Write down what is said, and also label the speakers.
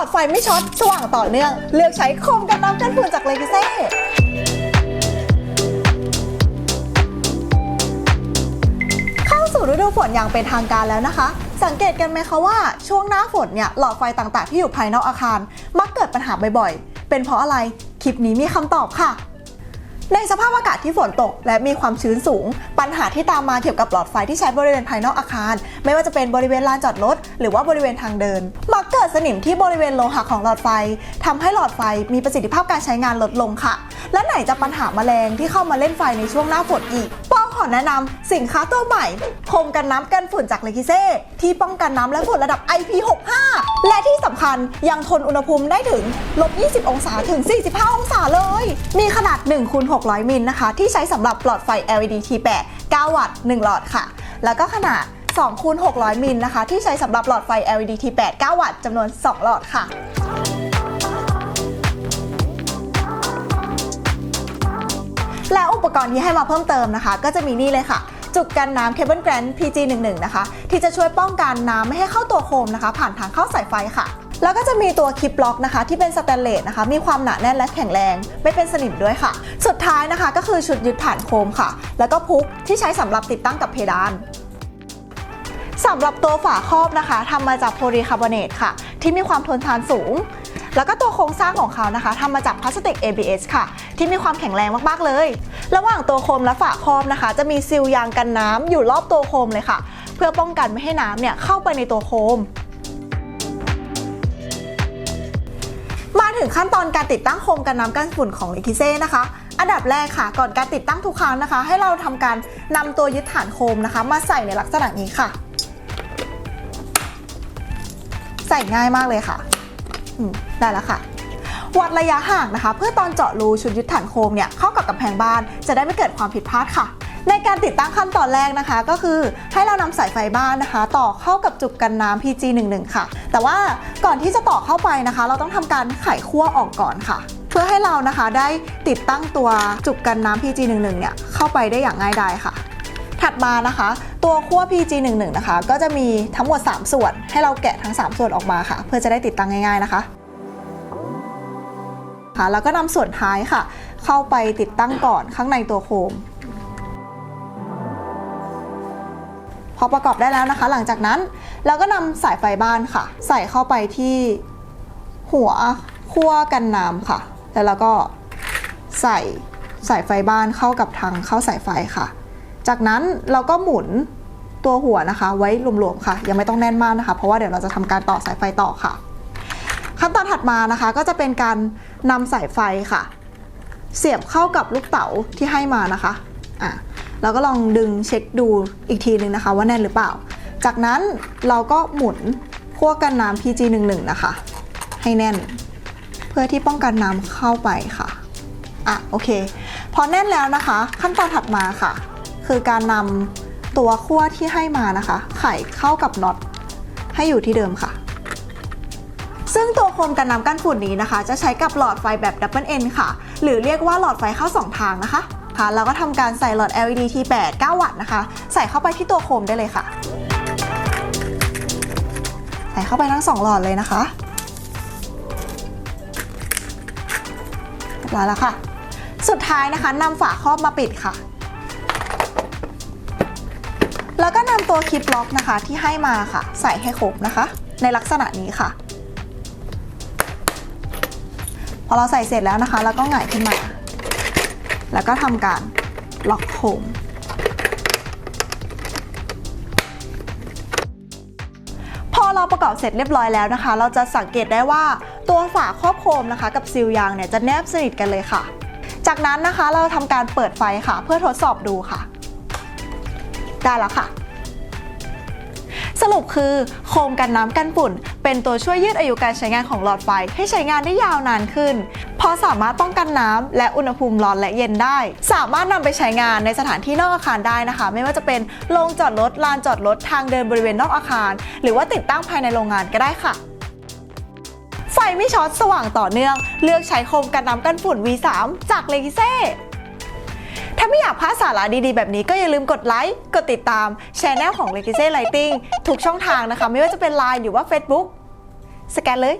Speaker 1: อดไฟไม่ช็อตสว่างต่อเนื่อง เลือกใช้โคมกันน้ำกันฝุ่นจากเลกิเซ่เข้าสู่ฤดูฝนอย่างเป็นทางการแล้วนะคะ สังเกตกันไหมคะว่าช่วงหน้าฝนเนี่ยหลอดไฟต่างๆ ที่อยู่ภายนอกอาคาร มักเกิดปัญหาบ่อยๆ เป็นเพราะอะไร คลิปนี้มีคำตอบค่ะ ในสภาพอากาศที่ฝนตก และมีความชื้นสูง ปัญหาที่ตามมาเกี่ยวกับหลอดไฟที่ใช้บริเวณภายนอกอาคาร ไม่ว่าจะเป็นบริเวณลานจอดรถหรือว่าบริเวณทางเดิน มักเกิดสนิมที่บริเวณโลหะของหลอดไฟทำให้หลอดไฟมีประสิทธิภาพการใช้งานลดลงค่ะ และไหนจะปัญหาแมลงที่เข้ามาเล่นไฟในช่วงหน้าฝนอีก องขอแนะนำสินค้าตัวใหม่โคมกันน้ำกันฝุ่นจากเลคิเซ่ที่ป้องกันน้ำและฝุ่นระดับ IP65 และที่สำคัญยังทนอุณหภูมิได้ถึงลบ 20 องศาถึง 45 องศาเลย มีขนาด1คูณ600มิลนะคะ ที่ใช้สำหรับหลอดไฟ LED T8 9 วัตต์ 1 หลอดค่ะ แล้วก็ขนาด2คูณ600มิลนะคะ ที่ใช้สำหรับหลอดไฟ LED T8 9 วัตต์จำนวน 2 หลอดค่ะ และอุปกรณ์ที่ให้มาเพิ่มเติมนะคะ ก็จะมีนี่เลยค่ะ จุกกันน้ำเคเบิลแกรน PG11 นะคะ ที่จะช่วยป้องกันน้ำไม่ให้เข้าตัวโคมนะคะ ผ่านทางเข้าสายไฟค่ะแล้วก็จะมีตัวคลิปล็อกนะคะ ที่เป็นสแตนเลสนะคะ มีความหนาแน่นและแข็งแรง ไม่เป็นสนิมด้วยค่ะ สุดท้ายนะคะก็คือชุดยึดฐานโคมค่ะ แล้วก็พุกที่ใช้สำหรับติดตั้งกับเพดานสำหรับตัวฝาครอบนะคะทำมาจากโพลีคาร์บอเนตค่ะ ที่มีความทนทานสูง แล้วก็ตัวโครงสร้างของเขานะคะทำมาจากพลาสติก ABS ค่ะ ที่มีความแข็งแรงมากๆเลย ระหว่างตัวโคมและฝาครอบนะคะ จะมีซีลยางกันน้ำอยู่รอบตัวโคมเลยค่ะ เพื่อป้องกันไม่ให้น้ำเนี่ยเข้าไปในตัวโคมมาถึงขั้นตอนการติดตั้งโคมกันน้ำกันฝุ่นของเลคิเซ่นะคะ อันดับแรกค่ะ ก่อนการติดตั้งทุกครั้งนะคะ ให้เราทำการนำตัวยึดฐานโคมนะคะ มาใส่ในลักษณะนี้ค่ะ ใส่ง่ายมากเลยค่ะ ได้แล้วค่ะวัดระยะห่างนะคะ เพื่อตอนเจาะรูชุดยึดฐานโคมเนี่ยเข้ากับกำแพงบ้านจะได้ไม่เกิดความผิดพลาดค่ะ ในการติดตั้งขั้นตอนแรกนะคะ ก็คือให้เรานำสายไฟบ้านนะคะ ต่อเข้ากับจุกกันน้ำ PG11 ค่ะ แต่ว่าก่อนที่จะต่อเข้าไปนะคะ เราต้องทำการไขขั้วออกก่อนค่ะ เพื่อให้เรานะคะได้ติดตั้งตัวจุกกันน้ำ PG11 เนี่ยเข้าไปได้อย่างง่ายดายค่ะ ถัดมานะคะ ตัวขั้ว PG11 นะคะ ก็จะมีทั้งหมด 3 ส่วน ให้เราแกะทั้ง 3 ส่วนออกมาค่ะ เพื่อจะได้ติดตั้งง่าย ๆนะคะค่ะแล้วก็นำส่วนท้ายค่ะ เข้าไปติดตั้งก่อนข้างในตัวโคม พอประกอบได้แล้วนะคะ หลังจากนั้นเราก็นำสายไฟบ้านค่ะ ใส่เข้าไปที่หัวขั้วกันน้ำค่ะ แล้วเราก็ใส่สายไฟบ้านเข้ากับทางเข้าสายไฟค่ะ จากนั้นเราก็หมุนตัวหัวนะคะ ไว้หลวมๆค่ะ ยังไม่ต้องแน่นมากนะคะ เพราะว่าเดี๋ยวเราจะทำการต่อสายไฟต่อค่ะ ขั้นตอนถัดมานะคะ ก็จะเป็นการนำสายไฟค่ะ เสียบเข้ากับลูกเต๋าที่ให้มานะคะอะเราก็ลองดึงเช็คดูอีกทีนึงนะคะ ว่าแน่นหรือเปล่า จากนั้นเราก็หมุนขั้วกันน้ำ PG11 นะคะ ให้แน่น เพื่อที่ป้องกันน้ำเข้าไปค่ะ อะ โอเค พอแน่นแล้วนะคะ ขั้นตอนถัดมาค่ะ คือการนำตัวขั้วที่ให้มานะคะ ไขเข้ากับน็อตให้อยู่ที่เดิมค่ะ ซึ่งตัวโคมกันน้ำกันฝุ่นนี้นะคะ จะใช้กับหลอดไฟแบบดับเบิลเอ็นค่ะ หรือเรียกว่าหลอดไฟเข้า 2 ทางนะคะค่ะแล้วก็ทำการใส่หลอด LED T8 9 วัตต์นะคะ ใส่เข้าไปที่ตัวโคมได้เลยค่ะ ใส่เข้าไปทั้ง 2 หลอดเลยนะคะเรียบร้อยแล้วค่ะ สุดท้ายนะคะนำฝาครอบมาปิดค่ะ ตัวคลิปล็อกนะคะที่ให้มาค่ะ ใส่ให้ครบนะคะ ในลักษณะนี้ค่ะ พอเราใส่เสร็จแล้วนะคะเราก็หงายขึ้นมา แล้วก็ทำการล็อกโคมพอเราประกอบเสร็จเรียบร้อยแล้วนะคะ เราจะสังเกตได้ว่าตัวฝาครอบโคมนะคะ กับซีลยางเนี่ยจะแนบสนิทกันเลยค่ะ จากนั้นนะคะเราทำการเปิดไฟค่ะ เพื่อทดสอบดูค่ะ ได้แล้วค่ะ รุปคือโคมกันน้ำกันฝุ่น เป็นตัวช่วยยืดอายุการใช้งานของหลอดไฟให้ใช้งานได้ยาวนานขึ้น เพราะสามารถป้องกันน้ำและอุณหภูมิร้อนและเย็นได้ สามารถนำไปใช้งานในสถานที่นอกอาคารได้นะคะ ไม่ว่าจะเป็นโรงจอดรถลานจอดรถทางเดินบริเวณนอกอาคาร หรือว่าติดตั้งภายในโรงงานก็ได้ค่ะไฟไม่ช็อตสว่างต่อเนื่อง เลือกใช้โคมกันน้ำกันฝุ่น V3 จากเลกิเซ่ ถ้าไม่อยากพลาดสาระดีๆ แบบนี้ก็อย่าลืมกดไลค์ กดติดตามแชแนลของ Legacy Lighting ทุกช่องทางนะคะ ไม่ว่าจะเป็น Line หรือว่า Facebook สแกนเลย